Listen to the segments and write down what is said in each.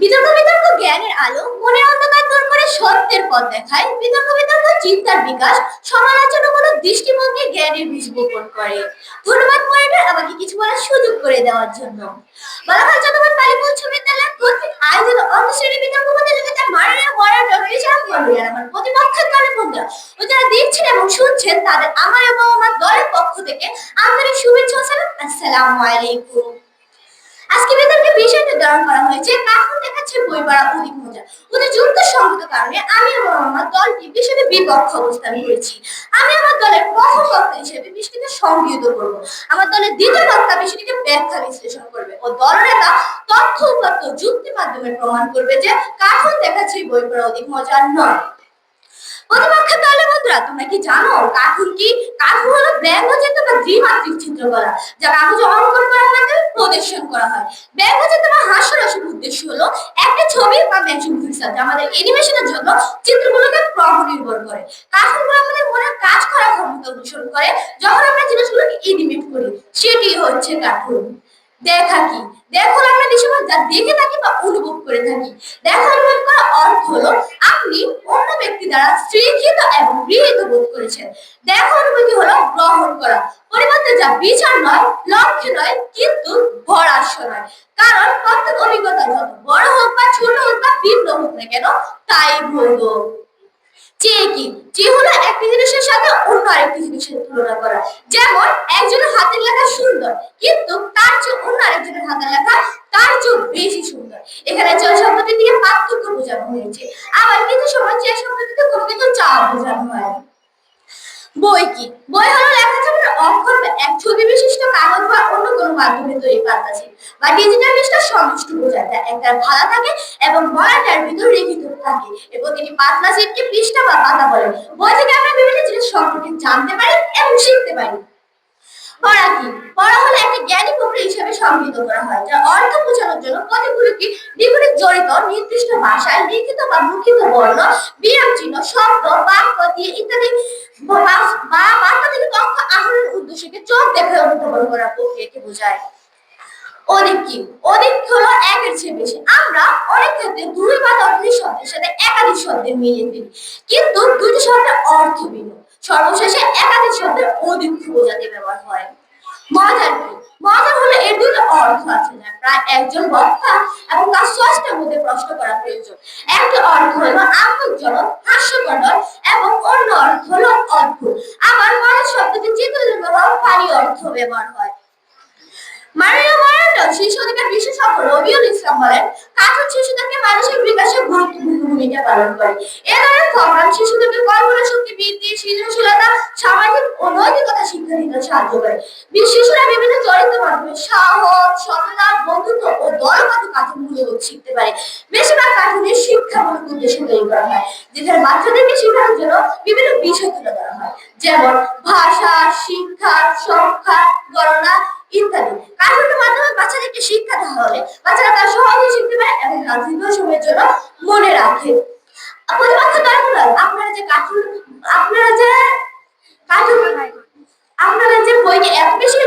বিতর্ক বিতর্ক জ্ঞানের আলো, মনের অন্ধকার দূর করে সত্যের পথ দেখায়। বিতর্ক বিতর্ক চিন্তার বিকাশ সমালোচনামূলক দৃষ্টিভঙ্গি জ্ঞানের বীজ বপন করে। ধন্যবাদ মনিটর আমাকে কিছু বলার সুযোগ করে দেওয়ার জন্য। বালাঘাট চন্দ্রবাদ বালিকা উচ্চ বিদ্যালয় কর্তৃক আয়োজিত অন্তঃশ্রেণী বিতর্ক প্রতিযোগিতায় মাননীয় মনিটর রিচার্ড মন্ডল আমার প্রতিপক্ষের দলের বন্ধুরা ও যারা দেখছেন এবং শুনছেন, তাদের আমার এবং আমার দলের পক্ষ থেকে আন্তরিক শুভেচ্ছা সালাম। আলাইকুম। আজকে বিতর্কে বিষয় নির্ধারণ করা হয়েছে কার্টুন দেখাচ্ছে বই পড়া অধিক মজা ওদের যুক্ত সংগত কারণে আমি এবং আমার দলটি বিপক্ষ অবস্থান করেছি। আমি আমার দলের প্রথম বক্তা হিসেবে করব। আমার দলের দ্বিতীয় বক্তা ব্যাখ্যা বিশ্লেষণ করবে ও দলনেতা তথ্য উপাত্ত যুক্তি মাধ্যমে প্রমাণ করবে যে কার্টুন দেখাচ্ছে বই পড়া অধিক মজার নয়। প্রতিপক্ষের দলের বন্ধুরা, তোমরা কি জানো কার্টুন কি? কার্টুন হলো ব্যঙ্গচিত্র বা দ্বিমাত্রিক চিত্রকলা, যা কাগজে অঙ্কন করার মাধ্যমে প্রদর্শন করা হয়। ব্যঙ্গচিত্র বা হাস্যরসের উদ্দেশ্য হলো একটা ছবি বা ম্যাচিং পিকচার যা আমাদের অ্যানিমেশনের জন্য চিত্রগুলোকে নির্ভর করে। কার্টুনগুলো আমাদের মনের কাজ করার ক্ষমতা অনুসরণ করে। যখন আমরা জিনিসগুলোকে এনিমেট করি, সেটি হচ্ছে কার্টুন দেখা কি? দেখুন আমরা বিষয় যা দেখে থাকি বা অনুভব করে থাকি। দেখা অনুভব করার অর্থ হলো আপনি অন্য ব্যক্তি দ্বারা স্বীকৃত এবং গৃহীত বোধ করেছেন। দেখা অনুভূতি হলো গ্রহণ করা। বিচার নয় লক্ষ্যে নয়, কিন্তু নয়। কারণ প্রত্যেক অভিজ্ঞতা যত বড় হোক বা ছোট হোক বা ভিন্ন হোক না কেন, তাই ভোগ চেয়ে কি? হলো একটি জিনিসের সাথে অন্য আরেকটি জিনিসের তুলনা করা। যেমন একজনের হাতের লেখা সুন্দর, কিন্তু তার চেয়ে অন্য আরেকজনের হাতের লেখা তার চেয়ে বেশি সুন্দর। এখানে চয় শব্দটি দিয়ে পার্থক্য বোঝানো হয়েছে। আবার কিছু সময় চেয়ে কোনো চাওয়া বোঝানো হয়। বই কি? বই হলো লেখাছবির অক্ষর বা এক ছবি বিশিষ্ট কাগজ বা অন্য কোনো মাধ্যমে তৈরি পাতা বা ডিজিটাল জিনিসটা সমষ্টি বোঝায় যা একটা ভাড়া থাকে এবং বয়াটার ভিতর লিখিত থাকে। এবং তিনি পাতলা সিটকে পৃষ্ঠা বা পাতা বলে। বই থেকে আমরা বিভিন্ন জিনিস সম্পর্কে জানতে পারি এবং শিখতে পারি। পড়া কি? পড়া একটা জ্ঞানী প্রক্রিয়া হিসেবে সংগৃহীত করা হয় যা অর্থ বোঝানোর জন্য কতগুলোকে বিপরীত জড়িত, নির্দিষ্ট ভাষায় লিখিত বা মুখিত বর্ণ, বিরাম চিহ্ন, শব্দ, বাক্য দিয়ে ইত্যাদি বা বার্তা থেকে আহরণের উদ্দেশ্যকে চোখ দেখে অনুধাবন করা প্রক্রিয়াকে বোঝায়। অধিক কি? অধিক হলো একের চেয়ে বেশি। আমরা অনেক ক্ষেত্রে দুই বা ততোধিক শব্দের সাথে একাধিক শব্দের মিলিয়ে ফেলি, কিন্তু দুটি শব্দের অর্থ ভিন্ন। সর্বশেষে একাধিক শব্দের অধিক বোঝাতে ব্যবহার হয়। মজার কি? মজার হলো এর দুটো অর্থ আছে না। প্রায় একজন বক্তা এবং তার স্রষ্টার মধ্যে প্রশ্ন করা প্রয়োজন। একটি অর্থ হলো আমোদজনক, হাস্যকর এবং অন্য অর্থ হলো অদ্ভুত। আবার মজার শব্দটি চিত্রজন্য পানি অর্থ ব্যবহার হয়। মাননীয় মনোরঞ্জন শিশু অধিকার বিশেষজ্ঞ রবিউল ইসলাম বলেন কার্টুন শিশুদেরকে মানসিক বিকাশে গুরুত্বপূর্ণ ভূমিকা পালন করে। এ ধরনের প্রোগ্রাম শিশুদেরকে কল্পনা শক্তি, বৃদ্ধি, সৃজনশীলতা, সামাজিক ও নৈতিকতা শিক্ষা দিতে সাহায্য করে। শিশুরা বিভিন্ন চরিত্রের মাধ্যমে সাহস, সততা, বন্ধুত্ব ও দলগত কাজের মূল্যবোধ শিখতে পারে। বেশিরভাগ কার্টুনের শিক্ষামূলক উদ্দেশ্য তৈরি করা হয়, যেখানে বাচ্চাদেরকে শেখানোর জন্য বিভিন্ন বিষয় তুলে ধরা হয়। যেমন ভাষা, শিক্ষা, সংখ্যা, গণনা ইত্যাদি কার্টুনের মাধ্যমে বাচ্চাদেরকে হলে বাচ্চারা তার সহজে শিখতে পারে এবং তার দীর্ঘ সময়ের জন্য মনে রাখে। আপনারা যে কার্টুন আপনারা বেশি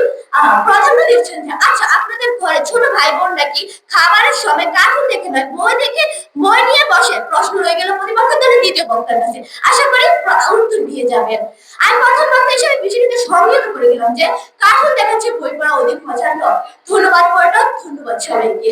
প্রাধান্য দিচ্ছেন আচ্ছা আপনাদের ঘরে ছোট ভাই বোন নাকি খাবারের সময় কার্টুন দেখে নয়, বই দেখে, বই নিয়ে বসে, প্রশ্ন রয়ে গেল প্রতিপক্ষ থেকে বক্তার কাছে আশা করি উত্তর দিয়ে যাবেন। আমি প্রথম বক্তা হিসেবে বিষয়টিকে সংযত করে দিলাম যে কার্টুন দেখাচ্ছে বই পড়া অধিক মজার নয়? ধন্যবাদ পড়াটা ধন্যবাদ সবাইকে।